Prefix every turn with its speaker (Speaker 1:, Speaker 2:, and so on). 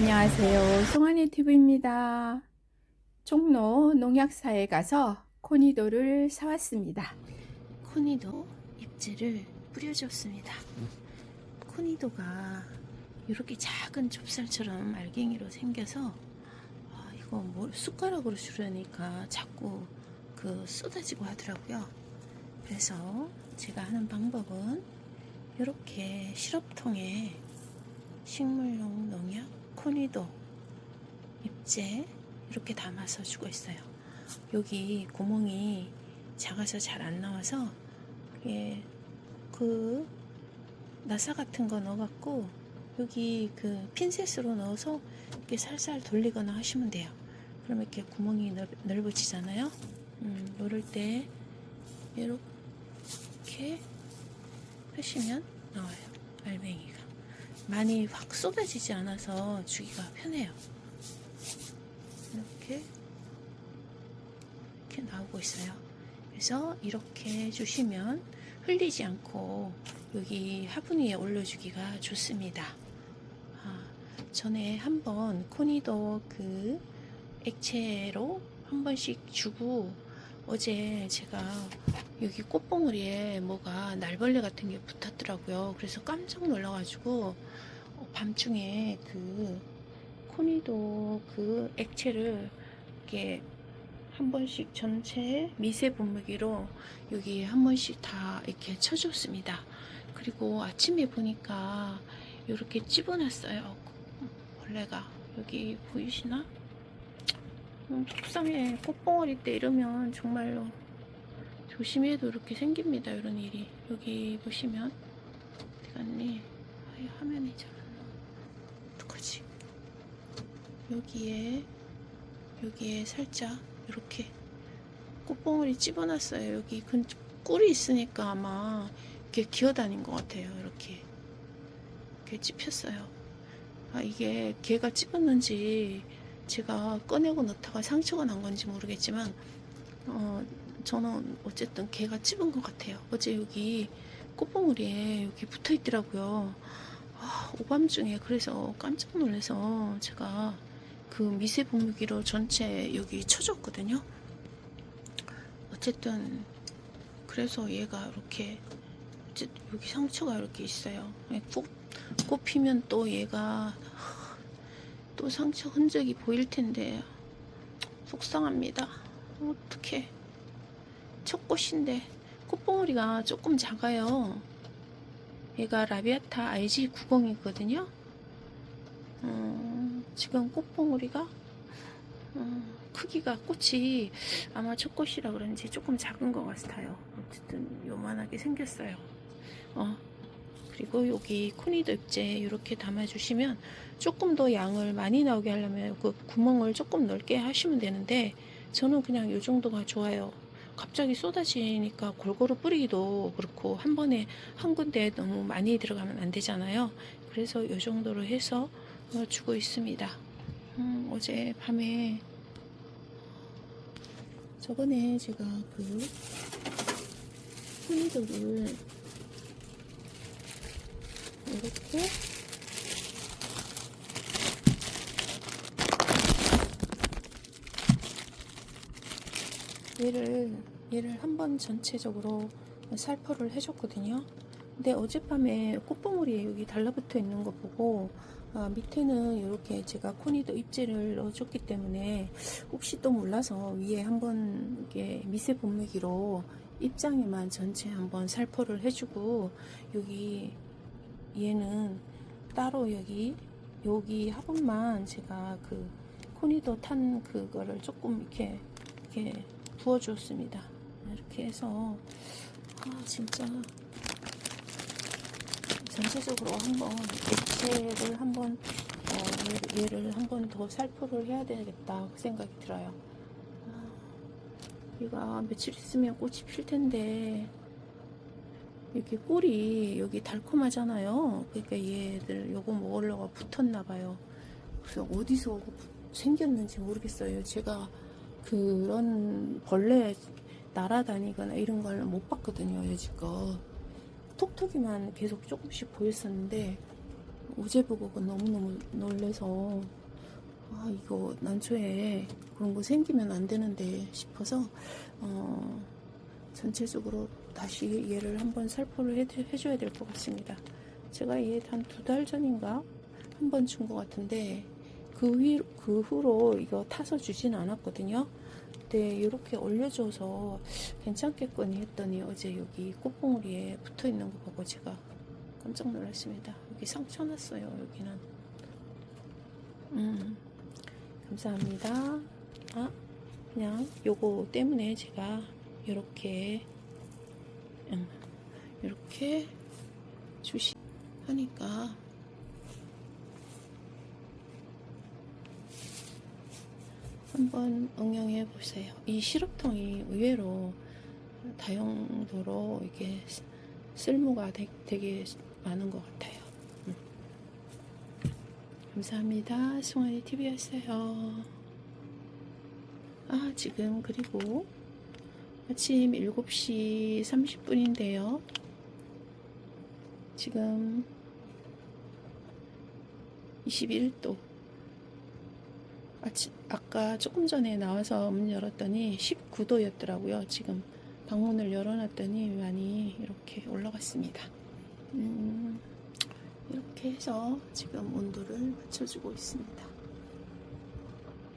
Speaker 1: 안녕하세요. 송하네 TV입니다. 종로 농약사에 가서 코니도를 사왔습니다.
Speaker 2: 코니도 잎질을 뿌려줬습니다. 코니도가 이렇게 작은 좁쌀처럼 알갱이로 생겨서 아, 이거 뭐 숟가락으로 주려니까 자꾸 그 쏟아지고 하더라고요. 그래서 제가 하는 방법은 이렇게 시럽통에 식물용 농약 코니도 잎제 이렇게 담아서 주고 있어요. 여기 구멍이 작아서 잘 안 나와서 예, 그 나사 같은 거 넣어갖고 여기 그 핀셋으로 넣어서 이렇게 살살 돌리거나 하시면 돼요. 그러면 이렇게 구멍이 넓, 넓어지잖아요. 음, 이럴 때 이렇게 하시면 나와요. 알맹이가 많이 확 쏟아지지 않아서 주기가 편해요. 이렇게 이렇게 나오고 있어요. 그래서 이렇게 해주시면 흘리지 않고 여기 화분 위에 올려주기가 좋습니다. 아, 전에 한번 코니도 그 액체로 한 번씩 주고 어제 제가 여기 꽃봉오리에 뭐가 날벌레 같은 게 붙었더라고요. 그래서 깜짝 놀라가지고 어, 밤중에 그 코니도 그 액체를 이렇게 한 번씩 전체 미세 분무기로 여기 한 번씩 다 이렇게 쳐줬습니다. 그리고 아침에 보니까 이렇게 찝어놨어요. 벌레가 여기 보이시나? 음, 속상해. 꽃봉오리 때 이러면 정말로 조심해도 이렇게 생깁니다. 이런 일이. 여기 보시면 어디 갔니? 아이, 화면이 잘 안 나와. 어떡하지? 여기에 여기에 살짝 이렇게 꽃봉오리 집어놨어요. 여기 근 꿀이 있으니까 아마 이렇게 기어다닌 것 같아요. 이렇게 이렇게 찝혔어요. 아 이게 개가 찝었는지 제가 꺼내고 넣다가 상처가 난 건지 모르겠지만 어 저는 어쨌든 개가 찝은 것 같아요. 어제 여기 꽃봉오리에 여기 붙어 있더라고요. 아, 오밤중에 그래서 깜짝 놀라서 제가 그 미세 분무기로 전체 여기 쳐줬거든요. 어쨌든 그래서 얘가 이렇게 여기 상처가 이렇게 있어요. 꽃, 꽃 피면 또 얘가 또 상처 흔적이 보일 텐데 속상합니다. 어떻게 첫 꽃인데 꽃봉오리가 조금 작아요. 얘가 라비아타 IG 90이거든요. 음, 지금 꽃봉오리가 음, 크기가 꽃이 아마 첫 꽃이라 그런지 조금 작은 것 같아요. 어쨌든 요만하게 생겼어요. 어, 그리고 여기 코니도 잎제 이렇게 담아주시면 조금 더 양을 많이 나오게 하려면 그 구멍을 조금 넓게 하시면 되는데 저는 그냥 이 정도가 좋아요. 갑자기 쏟아지니까 골고루 뿌리기도 그렇고 한 번에 한 군데 너무 많이 들어가면 안 되잖아요. 그래서 이 정도로 해서 어, 주고 있습니다. 음, 어제 밤에 저번에 제가 그 토니도를 이렇게 얘를 얘를 한번 전체적으로 살포를 해줬거든요. 근데 어젯밤에 꽃봉오리에 여기 달라붙어 있는 거 보고 아, 밑에는 이렇게 제가 코니도 잎질을 넣어줬기 때문에 혹시 또 몰라서 위에 한번 이렇게 미세 분무기로 입장에만 전체 한번 살포를 해주고 여기 얘는 따로 여기 여기 화분만 제가 그 코니도 탄 그거를 조금 이렇게 이렇게 부어줬습니다. 이렇게 해서 아 진짜 전체적으로 한번 액체를 한번 어, 얘- 얘를 한번 더 살포를 해야 되겠다 그 생각이 들어요. 아, 얘가 며칠 있으면 꽃이 필 텐데 여기 꿀이 여기 달콤하잖아요. 그러니까 얘들 요거 먹으려고 붙었나 봐요. 그래서 어디서 생겼는지 모르겠어요. 제가 그런 벌레 날아다니거나 이런 걸 못 봤거든요, 여지껏. 톡톡이만 계속 조금씩 보였었는데, 어제 보고 너무너무 놀래서 아 이거 난초에 그런 거 생기면 안 되는데 싶어서 어, 전체적으로 다시 얘를 한번 살포를 해, 해줘야 될 것 같습니다. 제가 얘 한 두 달 전인가 한 번 준 것 같은데 그, 위, 그 후로 이거 타서 주진 않았거든요. 근데 이렇게 올려줘서 괜찮겠거니 했더니 어제 여기 꽃봉오리에 붙어 있는 거 보고 제가 깜짝 놀랐습니다. 여기 상처 났어요, 여기는. 음, 감사합니다. 아, 그냥 요거 때문에 제가 이렇게, 음, 이렇게 주시, 하니까 한번 응용해 보세요. 이 시럽통이 의외로 다용도로 이게 쓰- 쓸모가 되, 되게 많은 것 같아요. 음. 감사합니다. 송아리 TV였어요. 아, 지금 그리고 아침 7시 30분인데요. 지금 21도. 아침, 아까 조금 전에 나와서 문 열었더니 19도였더라고요. 지금 방문을 열어놨더니 많이 이렇게 올라갔습니다. 음, 이렇게 해서 지금 온도를 맞춰주고 있습니다.